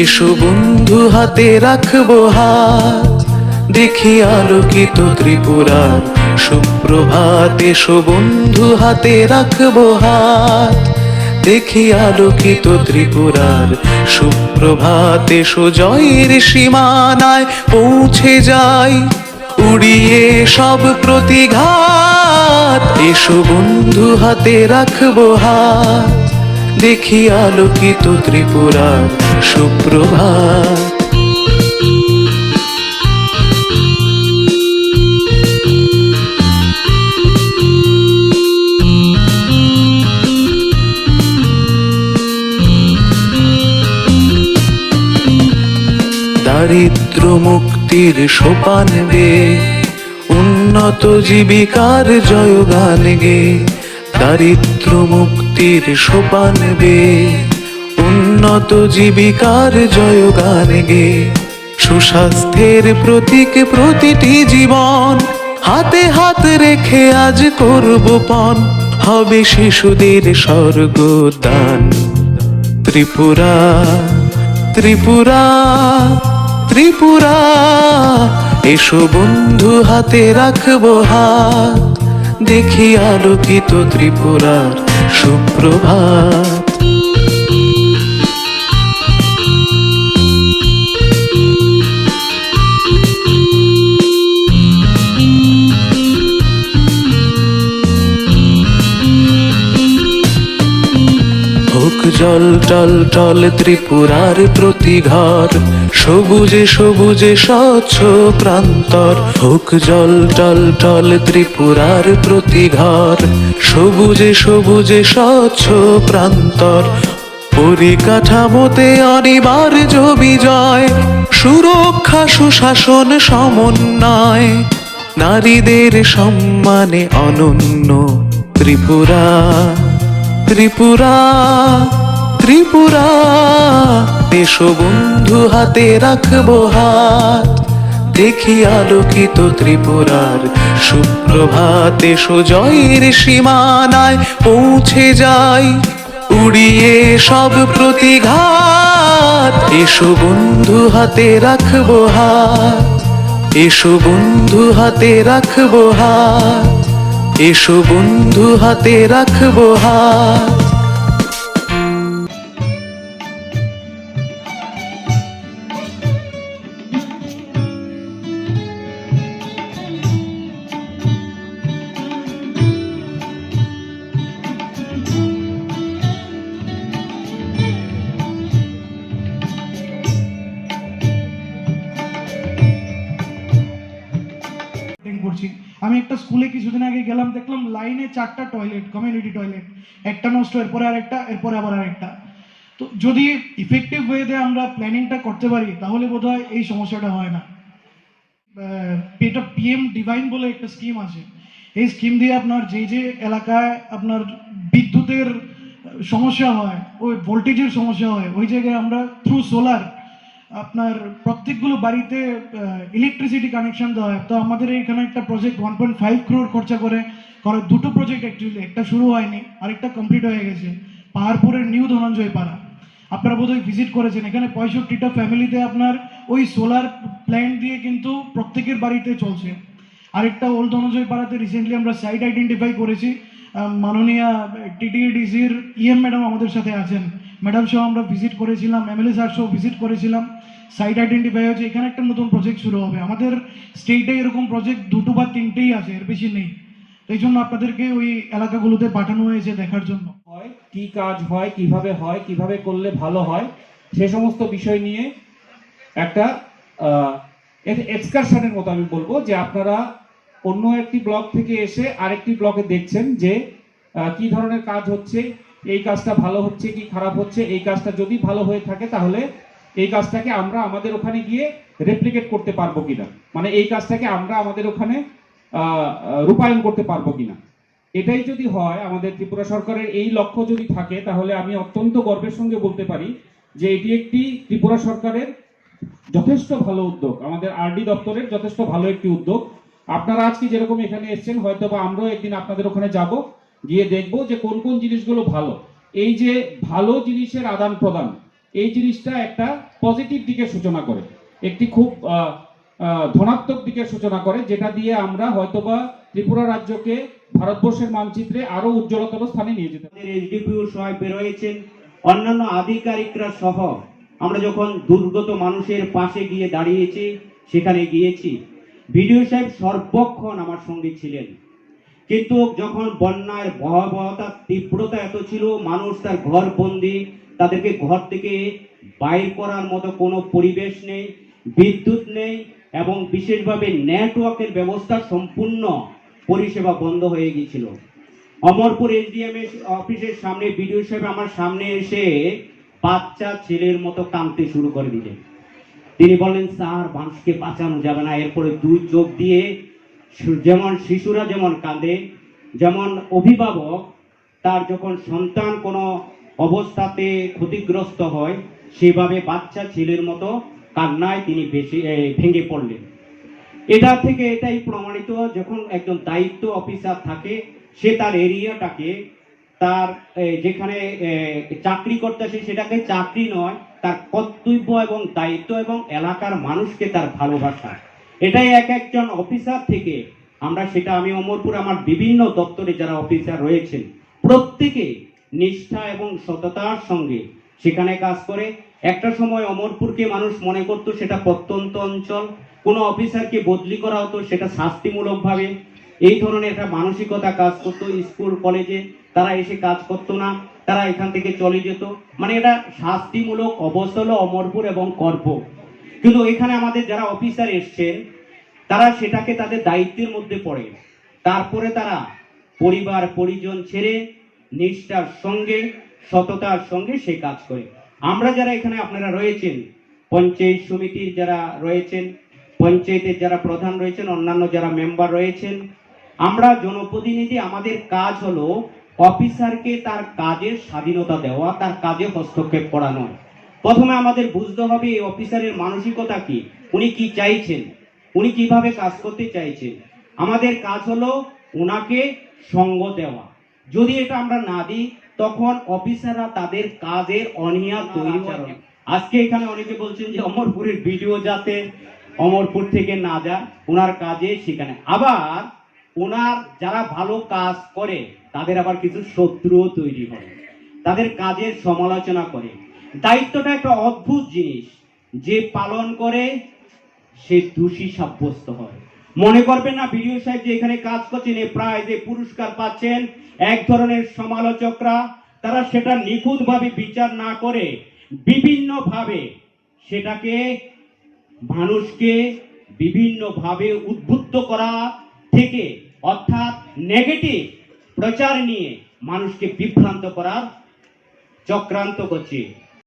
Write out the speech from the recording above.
এসো বন্ধু হাতে রাখব হাত। দেখি আলোকিত ত্রিপুরার সুপ্রভাত। এসো বন্ধু হাতে রাখব হাত। দেখি আলোকিত ত্রিপুরার সুপ্রভাত। এসো জয়ের সীমানায় পৌঁছে যাই। উড়িয়ে সব প্রতিঘাত। এসো বন্ধু হাতে রাখব হাত। দেখি আলোকিত ত্রিপুরা সুপ্রভাত। দারিদ্র মুক্তির সোপান গে উন্নত জীবিকার জয়গান গে দারিদ্র মুক্তির সোপান গে, উন্নত জীবিকার জয়গান গে। সুস্বাস্থ্যের প্রতীক প্রতিটি জীবন, হাতে হাত রেখে আজ করব পণ হবে শিশুদের স্বর্গদান। ত্রিপুরা ত্রিপুরা ত্রিপুরা, এসো বন্ধু হাতে রাখব হাত, দেখি আলোকিত ত্রিপুরার সুপ্রভাত। জল, টল টল ত্রিপুরার প্রতি ঘর সবুজে সবুজে স্বচ্ছ প্রান্তর। হোক জল, টল টল ত্রিপুরার প্রতি ঘর সবুজে সবুজে স্বচ্ছ প্রান্তর। পরিকাঠামোতে অনিবার্য বিজয়। সুরক্ষা, সুশাসন, সমন্বয়। নারীদের সম্মানে অনন্য ত্রিপুরা। ত্রিপুরা। ত্রিপুরা, এসো বন্ধু হাতে রাখব হাত। দেখি আলোকিত ত্রিপুরার সুপ্রভাত, এসো জয়ের সীমানায় পৌঁছে যাই। উড়িয়ে সব প্রতিঘাত, এসো বন্ধু হাতে রাখব হাত। এসো বন্ধু হাতে রাখব হাত। এসো বন্ধু হাতে রাখব হাত। করছি আমি একটা স্কুলে কিছুদিন আগে গেলাম, দেখলাম লাইনে চারটা টয়লেট কমিউনিটি টয়লেট একটা নষ্ট, এরপরে আরেকটা, এরপরে আবার আরেকটা। তো যদি ইফেক্টিভ ওয়েতে আমরা প্ল্যানিংটা করতে পারি, তাহলে বোধহয় এই সমস্যাটা হয় না। এটা পিএম ডিভাইন বলে একটা স্কিম আছে। এই স্কিম দিয়ে আপনার যে যে এলাকায় আপনার বিদ্যুতের সমস্যা হয়, ওই ভোল্টেজের সমস্যা হয়, ওই জায়গায় আমরা থ্রু সোলার আপনার প্রত্যেকগুলো বাড়িতে ইলেকট্রিসিটি কানেকশন দেওয়া হয়। তো আমাদের এখানে একটা project one point five crore খরচা করে করে দুটো প্রজেক্ট অ্যাকচুয়ালি একটা শুরু হয়নি, আরেকটা কমপ্লিট হয়ে গেছে। পাহাড়পুরের নিউ ধনঞ্জয় পাড়া আপনারা বোধহয় ভিজিট করেছেন। এখানে পঁয়ষট্টিটা ফ্যামিলিতে আপনার ওই সোলার প্ল্যান্ট দিয়ে কিন্তু প্রত্যেকের বাড়িতে চলছে। আরেকটা ওল্ড ধনঞ্জয় পাড়াতে রিসেন্টলি আমরা সাইট আইডেন্টিফাই করেছি। মাননীয়া টিটিএডিসির ইএম ম্যাডাম আমাদের সাথে আছেন। ম্যাডাম সহ আমরা ভিজিট করেছিলাম এমএলএ স্যার সহ ভিজিট করেছিলাম সাইট আইডেন্টিফাই হয়েছে, এখানে একটা নতুন প্রজেক্ট শুরু হবে। আমাদের স্টেটে এরকম প্রজেক্ট দুটো বা তিনটেই আছে, এর বেশি নেই। এই জন্য আপনাদেরকে ওই এলাকাগুলোতে পাঠানো হয়েছে দেখার জন্য। হয়, কি কাজ হয়, কীভাবে হয়, কীভাবে করলে ভালো হয়, সে সমস্ত বিষয় নিয়ে একটা এক্সকারশনের মতো আমি বলব যে আপনারা অন্য একটি ব্লক থেকে এসে আরেকটি ব্লকে দেখছেন যে কি ধরনের কাজ হচ্ছে এই কাজটা ভালো হচ্ছে কি খারাপ হচ্ছে? এই কাজটা যদি ভালো হয়ে থাকে তাহলে এই কাজটাকে আমরা আমাদের ওখানে গিয়ে রেপ্লিকেট করতে পারব কিনা? মানে এই কাজটাকে আমরা আমাদের ওখানে রূপায়ণ করতে পারব কিনা? এটাই যদি হয়, আমাদের ত্রিপুরা সরকারের এই লক্ষ্য যদি থাকে, তাহলে আমি অত্যন্ত গর্বের সঙ্গে বলতে পারি যে এটি একটি ত্রিপুরা সরকারের যথেষ্ট ভালো উদ্যোগ। আমাদের আরডি দপ্তরের যথেষ্ট ভালো একটি উদ্যোগ। আপনারা আজকে যেরকম এখানে এসেছেন হয়তো বা আমরাও একদিন আপনাদের ওখানে যাব। গিয়ে দেখব যে কোন কোন জিনিসগুলো ভালো। এই যে ভালো জিনিসের আদান প্রদান, এই জিনিসটা একটা পজিটিভ দিকের সূচনা করে। একটি খুব ধনাত্মক দিকের সূচনা করে, যেটা দিয়ে আমরা হয়তোবা ত্রিপুরা রাজ্যকে ভারতবর্ষের মানচিত্রে আরও উজ্জ্বলতর স্থানে নিয়ে যেতে এসডিপিও সাহেব রয়েছেন অন্যান্য আধিকারিকরা সহ আমরা যখন দুর্গত মানুষের পাশে গিয়ে দাঁড়িয়েছি, সেখানে গিয়েছি। বিডিও সাহেব সর্বক্ষণ আমার সঙ্গে ছিলেন। কিন্তু যখন বন্যার ভয়াবহতা, তীব্রতা এত ছিল, মানুষ তার ঘর বন্দি, তাদেরকে ঘর থেকে বাইর করার মতো কোনো পরিবেশ নেই, বিদ্যুৎ নেই, এবং বিশেষভাবে নেটওয়ার্কের ব্যবস্থা সম্পূর্ণ পরিষেবা বন্ধ হয়ে গিয়েছিল। অমরপুর এসডিএম অফিসের সামনে, বিডিও সাহেব আমার সামনে এসে বাচ্চা ছেলের মতো কাঁদতে শুরু করে দিলেন। তিনি বললেন, স্যার, মানুষকে বাঁচানো যাবে না। এরপরে দুই চোখ দিয়ে যেমন শিশুরা যেমন কাঁদে, যেমন অভিভাবক তার যখন সন্তান কোনো অবস্থাতে ক্ষতিগ্রস্ত হয়, সেভাবে বাচ্চা ছেলের মতো কান্নায় তিনি বেশি ভেঙে পড়লেন। এটা থেকে এটাই প্রমাণিত যখন একজন দায়িত্ব অফিসার থাকে, সে তার এরিয়াটাকে, তার যেখানে চাকরি করতেছে সেটাকে চাকরি নয়, তার কর্তব্য এবং দায়িত্ব এবং এলাকার মানুষকে তার ভালোবাসা। এটাই এক একজন অফিসার থেকে। আমরা সেটা, আমি অমরপুর আমার বিভিন্ন দপ্তরে যারা অফিসার রয়েছেন, প্রত্যেকে নিষ্ঠা এবং সততার সঙ্গে সেখানে কাজ করে। একটা সময় অমরপুরকে মানুষ মনে করতো সেটা প্রত্যন্ত অঞ্চল, কোনো অফিসারকে বদলি করা হতো সেটা শাস্তিমূলকভাবে। এই ধরনের একটা মানসিকতা কাজ করতো স্কুল, কলেজে, তারা এসে কাজ করতো না, তারা এখান থেকে চলে যেত। মানে এটা শাস্তিমূলক অবস্থা হলো অমরপুর এবং কর্প কিন্তু এখানে আমাদের যারা অফিসার এসছেন তারা সেটাকে তাদের দায়িত্বের মধ্যে পড়ে। তারপরে তারা পরিবার, পরিজন ছেড়ে নিষ্ঠার সঙ্গে, সততার সঙ্গে সে কাজ করে। আমরা যারা এখানে আপনারা রয়েছেন, পঞ্চায়েত সমিতির যারা রয়েছেন, পঞ্চায়েতের যারা প্রধান রয়েছেন, অন্যান্য যারা মেম্বার রয়েছেন, আমরা জনপ্রতিনিধি, আমাদের কাজ হলো অফিসারকে তার কাজের স্বাধীনতা দেওয়া, তার কাজে হস্তক্ষেপ করা নয় প্রথমে আমাদের বুঝতে হবে এই অফিসারের মানসিকতা কি, উনি কি চাইছেন। উনি কীভাবে কাজ করতে চাইছেন? আমাদের কাজ হলো ওনাকে সঙ্গ দেওয়া। যদি এটা আমরা না দিই তখন অফিসাররা তাদের কাজের অনিয়া তৈরি করে আজকে এখানে অনেকে বলছেন যে অমরপুরের ভিডিও যাতে অমরপুর থেকে না যায় ওনার কাজে সেখানে। আবার ওনার যারা ভালো কাজ করে তাদের আবার কিছু শত্রুও তৈরি হয় তাদের কাজের সমালোচনা করে। দায়িত্বটা একটা অদ্ভুত জিনিস। যে পালন করে সে দোষী সাব্যস্ত হয়। মনে করবেন না, বিডিও সাহেব যে এখানে কাজ করছেন, এ প্রায় যে পুরস্কার পাচ্ছেন, এক ধরনের সমালোচকরা, তারা সেটা নিখুঁতভাবে বিচার না করে বিভিন্নভাবে সেটাকে মানুষকে বিভিন্নভাবে উদ্বুদ্ধ করা থেকে, অর্থাৎ নেগেটিভ প্রচার নিয়ে মানুষকে বিভ্রান্ত করার চক্রান্ত করছে।